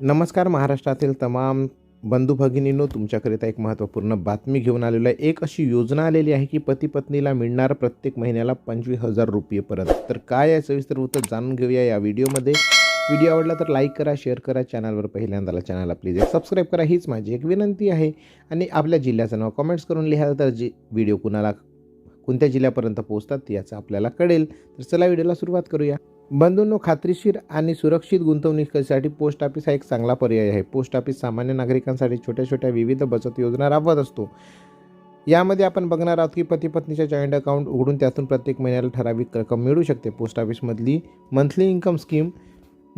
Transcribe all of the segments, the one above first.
नमस्कार महाराष्ट्रातील तमाम बंधू भगिनींनो तुमच्याकरिता एक महत्त्वपूर्ण बातमी घेऊन आलेलो आहे. एक अशी योजना आलेली आहे की पती पत्नीला मिळणार प्रत्येक महिन्याला पंचवीस हजार रुपये परत. तर काय आहे सविस्तर उत्तर जाणून घेऊया या व्हिडिओमध्ये. व्हिडिओ आवडला तर लाईक करा शेअर करा चॅनलवर पहिल्यांदाला चॅनलला प्लीज एक सबस्क्राईब करा. हीच माझी एक विनंती आहे. आणि आपल्या जिल्ह्याचं नाव कमेंट्स करून लिहाल तर जी व्हिडिओ कुणाला कोणत्या जिल्ह्यापर्यंत पोहोचतात याचं आपल्याला कळेल. तर चला व्हिडिओला सुरुवात करूया. बंधूंनो खात्रीशीर आणि सुरक्षित गुंतवणुकीसाठी पोस्ट ऑफिस हा एक चांगला पर्याय आहे. पोस्ट ऑफिस सामान्य नागरिकांसाठी छोट्या छोट्या विविध बचत योजना राबवत असतो. यामध्ये आपण बघणार आहोत की पती पत्नीच्या जॉईंट अकाउंट उघडून त्यातून प्रत्येक महिन्याला ठराविक रक्कम मिळू शकते. पोस्ट ऑफिसमधली मंथली इन्कम स्कीम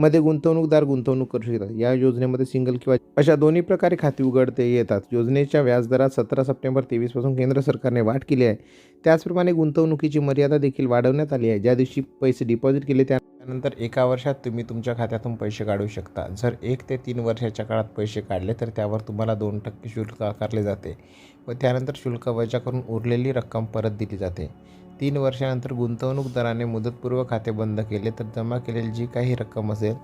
मध्ये गुंतवणूकदार गुंतवणूक करू शकतात. या योजनेमध्ये सिंगल किंवा अशा दोन्ही प्रकारे खाती उघडते येतात. योजनेच्या व्याजदरात सतरा सप्टेंबर तेवीसपासून केंद्र सरकारने वाढ केली आहे. त्याचप्रमाणे गुंतवणुकीची मर्यादा देखील वाढवण्यात आली आहे. ज्या दिवशी पैसे डिपॉझिट केले त्यानंतर एका वर्षात तुम्ही तुमच्या खात्यातून पैसे काढू शकता. जर एक ते तीन वर्षाच्या काळात पैसे काढले तर त्यावर तुम्हाला दोन टक्के शुल्क आकारले जाते व त्यानंतर शुल्क वजा करून उरलेली रक्कम परत दिली जाते. तीन वर्षानंतर गुंतवणूकदाराने मुदतपूर्व खाते बंद केले तर जमा केलेली जी काही रक्कम असेल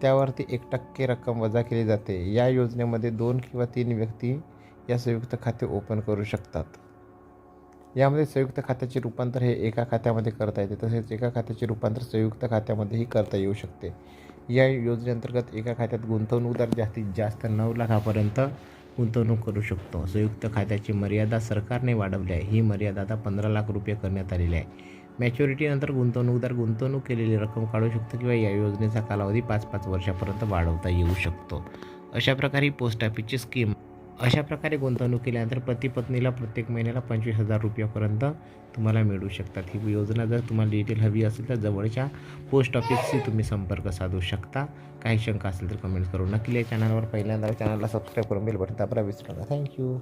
त्यावरती एक टक्के रक्कम वजा केली जाते. या योजनेमध्ये दोन किंवा तीन व्यक्ती या संयुक्त खाते ओपन करू शकतात. यामध्ये संयुक्त खात्याचे रूपांतर हे एका खात्यामध्ये करता येते तसेच एका खात्याचे रूपांतर संयुक्त खात्यामध्येही करता येऊ शकते. या योजनेअंतर्गत एका खात्यात गुंतवणूकदार जास्तीत जास्त नऊ लाखापर्यंत गुंतवणूक करू शकतो. संयुक्त खात्याची मर्यादा सरकारने वाढवली आहे. ही मर्यादा आता पंधरा लाख रुपये करण्यात आलेली आहे. मॅच्युरिटीनंतर गुंतवणूकदार गुंतवणूक केलेली रक्कम काढू शकतो किंवा या योजनेचा कालावधी पाच पाच वर्षापर्यंत वाढवता येऊ शकतो. अशा प्रकारे पोस्ट ऑफिसची स्कीम अशा प्रकारे गुंतवणूक केल्यानंतर पतीपत्नीला प्रत्येक महिन्याला पंचवीस हजार रुपयापर्यंत तुम्हाला मिळू शकतात. ही योजना जर तुम्हाला डिटेल हवी असेल तर जवळच्या पोस्ट ऑफिसशी तुम्ही संपर्क साधू शकता. काही शंका असेल तर कमेंट करू नक्की या चॅनलवर पहिल्यांदा चॅनलला सबस्क्राईब करून बेल बटन दाबरा विसरू नका. थँक्यू